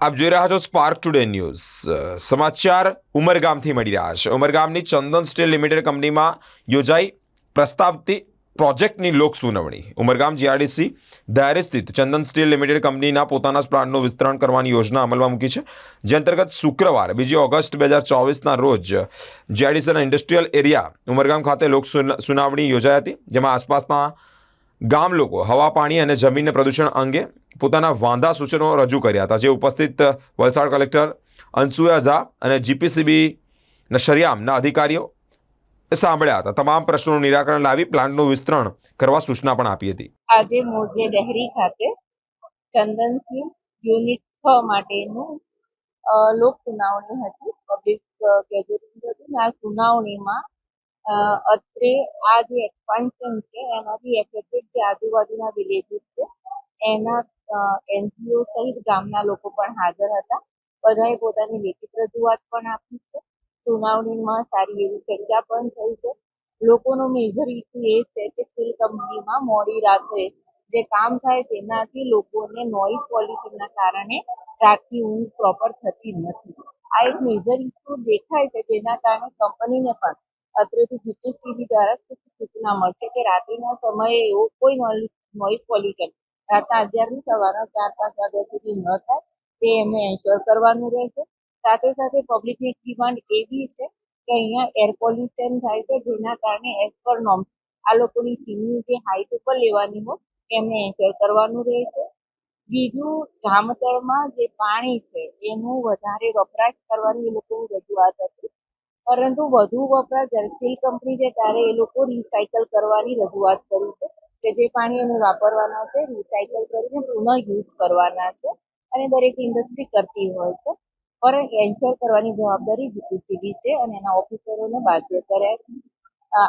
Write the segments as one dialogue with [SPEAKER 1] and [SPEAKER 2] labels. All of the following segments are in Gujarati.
[SPEAKER 1] આપ જોઈ રહ્યા છો સ્પાર્ક ટુડે ન્યૂઝ સમાચાર ઉમરગામથી મળી રહ્યા છે. ઉમરગામની ચંદન સ્ટીલ લિમિટેડ કંપનીમાં યોજાઈ પ્રસ્તાવતી પ્રોજેક્ટની લોક સુનાવણી. ઉમરગામ જીઆરડીસી દાયરે સ્થિત ચંદન સ્ટીલ લિમિટેડ કંપનીના પોતાના જ પ્લાન્ટનું વિસ્તરણ કરવાની યોજના અમલમાં મૂકી છે. જે અંતર્ગત શુક્રવાર, બીજી ઓગસ્ટ બે હજાર ચોવીસના રોજ જીઆરડીસીના ઇન્ડસ્ટ્રીયલ એરિયા ઉમરગામ ખાતે લોક સુન- સુનાવણી યોજાઈ હતી, જેમાં આસપાસના ગામ લોકો હવા, પાણી અને જમીનને પ્રદૂષણ અંગે પોતાના વાંધા સૂચનો રજૂ કર્યા હતા. જે ઉપસ્થિત વલસાડ કલેક્ટર અંસુયા ઝા અને જીપીસીબી શરિયામના અધિકારીઓ સાંભળ્યા હતા. તમામ પ્રશ્નોનું નિરાકરણ લાવી પ્લાન્ટનું વિસ્તરણ કરવા સૂચના પણ આપી હતી.
[SPEAKER 2] આજે મોજે ડહેરી ખાતે ચંદનસિંહ યુનિટ છ માટેનું લોક સુનાવણી હતી. પબ્લિક ગેધરિંગ હતી આ સુનાવણીમાં અત્રે આ જે એક્સપાન્શન છે એનાથી એફેક્ટેડ જે આજુબાજુના વિલેજીસ છે, એના એનજીઓ સહિત ગામના લોકો પણ હાજર હતા. બધાએ પોતાની લેખિત રજૂઆત પણ આપી છે. સુનાવણીમાં સારી એવી ચર્ચા પણ થઈ છે. લોકોનો મેજર ઇસ્યુ એ છે કે સ્ટીલ કંપનીમાં મોડી રાત્રે જે કામ થાય તેનાથી લોકોને નોઇઝ પોલ્યુશનના કારણે રાતની ઊંઘ પ્રોપર થતી નથી. આ એક મેજર ઇસ્યુ દેખાય છે, જેના કારણે કંપનીને પણ અત્રેથી દ્વારા સૂચના મળશે કે રાત્રિના સમયે એવો કોઈ નોઇઝ પોલ્યુશન રાતના અગિયારથી સવારના ચાર પાંચ વાગ્યા સુધી ન થાય, તે એમને એન્શ્યોર કરવાનું રહેશે. સાથે સાથે પબ્લિકની ડિમાન્ડ એવી છે કે અહીંયા એર પોલ્યુશન થાય છે, જેના કારણે એઝ પર નોર્મ્સ આ લોકોની ટીમની જે હાઇટ ઉપર લેવાની હોય, એમને એન્શ્યોર કરવાનું રહેશે. બીજું ગામતળમાં જે પાણી છે, એનું વધારે વપરાશ કરવાની એ લોકોની રજૂઆત હતી. પરંતુ વધુ વપરાશ જ્યારે સ્ટીલ કંપની છે ત્યારે એ લોકો રિસાયકલ કરવાની રજૂઆત કરી છે કે જે પાણી અમે વાપરવાના છે રિસાયકલ કરીને પુનઃ યુઝ કરવાના છે અને દરેક ઇન્ડસ્ટ્રી કરતી હોય છે. પણ એન્શ્યોર કરવાની જવાબદારી જીપીસીબી છે અને એના ઓફિસરોને બાધ્ય કર્યા છે.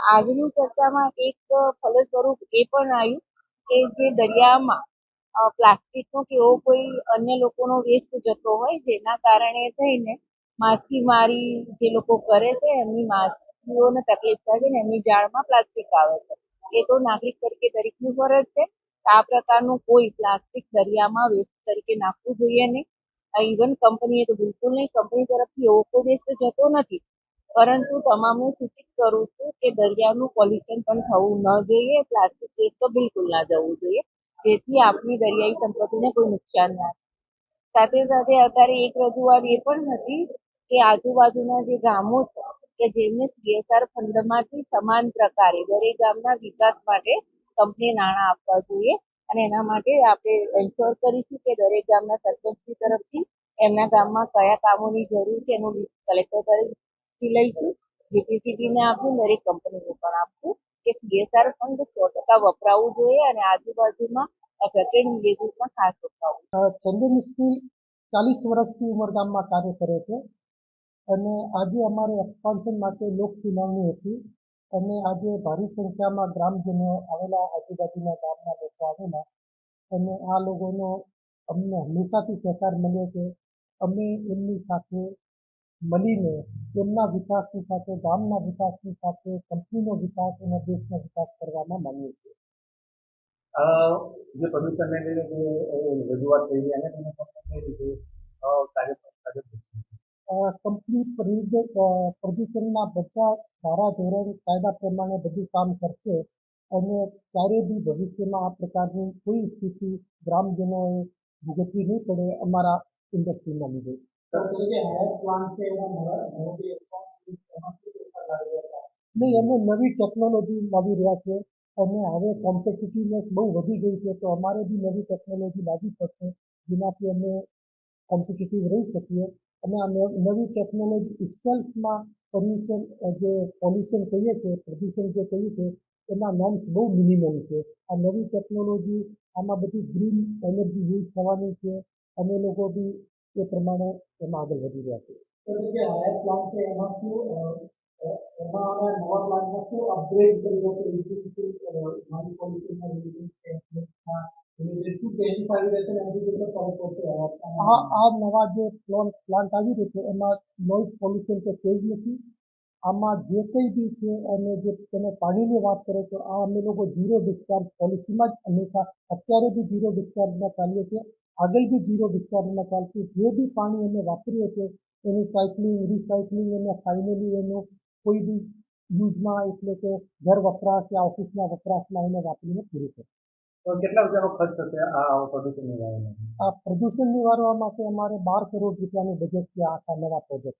[SPEAKER 2] આજની ચર્ચામાં એક ફલસ્વરૂપ એ પણ આવ્યું કે જે દરિયામાં પ્લાસ્ટિકનો કે એવો કોઈ અન્ય લોકોનો વેસ્ટ જતો હોય જેના કારણે થઈને માછીમારી જે લોકો કરે છે, એમની માછલીઓને તકલીફ થાય છે ને, એમની જાળમાં પ્લાસ્ટિક આવે છે. એ તો નાગરિક તરીકે દરેકની ફરજ છે. આ પ્રકારનું કોઈ પ્લાસ્ટિક દરિયામાં વેસ્ટ તરીકે નાખવું જોઈએ નહીં. ઇવન કંપનીએ તો બિલકુલ નહીં કંપની તરફથી એવો કોઈ વેસ્ટ જતો નથી. પરંતુ તમામને સૂચિત કરું છું કે દરિયાનું પોલ્યુશન પણ થવું ન જોઈએ, પ્લાસ્ટિક વેસ્ટ તો બિલકુલ ના જવું જોઈએ. જેથી આપણી દરિયાઈ સંપત્તિને કોઈ નુકસાન ના થાય. સાથે સાથે અત્યારે એક રજૂઆત એ પણ હતી કે આજુબાજુના જે ગામો છે કે જેમને સીએસઆર ફંડમાંથી સમાન પ્રકારે દરેક ગામના વિકાસ માટે કંપની નાણાં આપવા જોઈએ અને એના માટે આપણે એન્શ્યોર કરીશું કે દરેક ગામના સરપંચની તરફથી એમના ગામમાં કયા કામોની જરૂર છે એનું કલેક્ટર તરફથી લઈશું. જીપીસીબીને આપશું દરેક કંપનીને પણ આપશું કે સીએસઆર ફંડ સો ટકા વપરાવું જોઈએ અને આજુબાજુમાં અફેક્ટેડ વિલેજીસમાં ખાસ વપરાવું
[SPEAKER 3] અ, ચંદન સ્ટીલ ચાલીસ વર્ષથી ઉમરગામમાં કાર્ય કરે છે. અને આજે અમારે એક્સપાન્શન માટે લોક હતી. અને આજે ભારી સંખ્યામાં ગ્રામજનો આવેલા, આજુબાજુના ગામના લોકો આવેલા. અને આ લોકોનો અમને હંમેશાથી સહકાર મળ્યો છે. અમે એમની સાથે મળીને તેમના વિકાસની સાથે, ગામના વિકાસની સાથે, કંપનીનો વિકાસ અને દેશનો વિકાસ કરવામાં માનીએ છીએ.
[SPEAKER 4] જે પ્રદૂષણને લઈને જે રજૂઆત થઈ એને તમે
[SPEAKER 3] કંપની પ્રદૂષણના બધા ધારા ધોરણ કાયદા પ્રમાણે બધું કામ કરશે અને ક્યારે બી ભવિષ્યમાં આ પ્રકારની કોઈ સ્થિતિ ગ્રામજનોએ ભોગવવી નહીં પડે અમારા ઇન્ડસ્ટ્રીના લીધે. નહીં, અમે નવી ટેકનોલોજી લાવી રહ્યા છે અને હવે કોમ્પિટિટિવનેસ બહુ વધી ગઈ છે, તો અમારે બી નવી ટેકનોલોજી લાવવી પડશે જેનાથી અમે કોમ્પિટિટિવ રહી શકીએ. અને આ નવ- ટેકનોલોજી ઇટસેલ્ફમાં પોલ્યુશન જે પોલ્યુશન કહીએ છીએ, પ્રદૂષણ જે કહીએ છીએ, એના નોર્મ્સ બહુ મિનિમમ છે. આ નવી ટેકનોલોજી આમાં બધી ગ્રીન એનર્જી યુઝ થવાની છે અને લોકો બી એ પ્રમાણે એમાં આગળ વધી રહ્યા છે. છે, એમાં એમાં અમે નવા પ્લાન્ટમાં શું અપગ્રેડ છે? પોલ્યુશનના આ આ નવા જે પ્લાન્ટ પ્લાન્ટ આવી રહ્યો છે એમાં નોઇઝ પોલ્યુશન તો છે જ નથી. આમાં જે કંઈ બી છે અને જે તમે પાણીની વાત કરો તો આ અમે લોકો ઝીરો ડિસ્ચાર્જ પોલિસીમાં જ હંમેશા અત્યારે બી ઝીરો ડિસ્ચાર્જમાં ચાલીએ છીએ. આગળ બી ઝીરો ડિસ્ચાર્જમાં ચાલશે જે બી પાણી અમે વાપરીએ છીએ એનું સાયકલિંગ રિસાયકલિંગ અને ફાઇનલી એનું કોઈ બી યુઝમાં એટલે કે ઘર વપરાશ કે ઓફિસના વપરાશમાં એને વાપરીને પૂરું કરીએ.
[SPEAKER 4] તો કેટલા રૂપિયાનો ખર્ચ થશે આ પ્રદૂષણ નિવારણમાં?
[SPEAKER 3] આ પ્રદૂષણ નિવારવા માટે અમારે બાર કરોડ રૂપિયાનું બજેટ છે આખા નવા પ્રોજેક્ટ